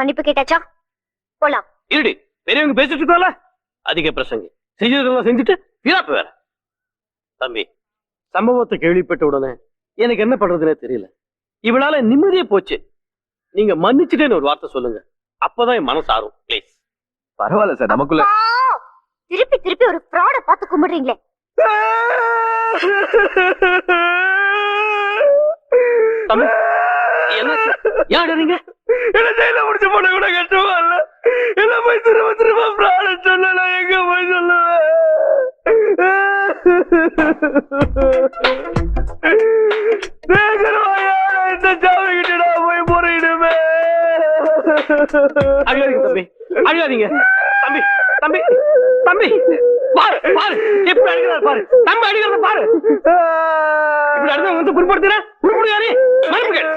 மன்னிப்பு கேட்டாச்சா? போலாம். இருடி பெரியவங்க பேசிட்டு இருக்கோம்ல அதிக பிரசங்கி. செஞ்சதெல்லாம் செஞ்சுட்டு வீராப்பு வேற தம்பி சம்பவத்தை கேள்விப்பட்ட உடனே எனக்கு என்ன பண்றதுனே தெரியல. இவளால நிம்மதியே போச்சு. நீங்க மன்னிச்சுட்டேன்னு ஒரு வார்த்தை சொல்லுங்க. அப்பதான் என் மனசு ஆறும். ப்ளீஸ் பரவாயில்ல சார் நமக்குள்ள! திருப்பி திருப்பி ஒரு ஃப்ராட பார்த்து கும்பிடுறீங்களே. தம்பி என்னாச்சு ஏன் அழறீங்க? என்ன ஜெயில முடிச்ச பொண்ணு கூட கஷ்டமா இல்ல. என்ன போய் திரும்ப திரும்ப பிராண சொல்ல எங்க போய் சொல்லுவேன் இந்த ஜாமி கிட்ட நான் போய் முறையிடுமே. அழுகாதீங்க தம்பி அழுகாதீங்க தம்பி தம்பி தம்பி பாரு பாரு எப்படி அழுகிறார் பாரு. தம்பி அழுகிறத பாரு. இப்படி அழுத வந்து புண்படுத்துற? புண்படுத்தியாரு மறுப்புகள்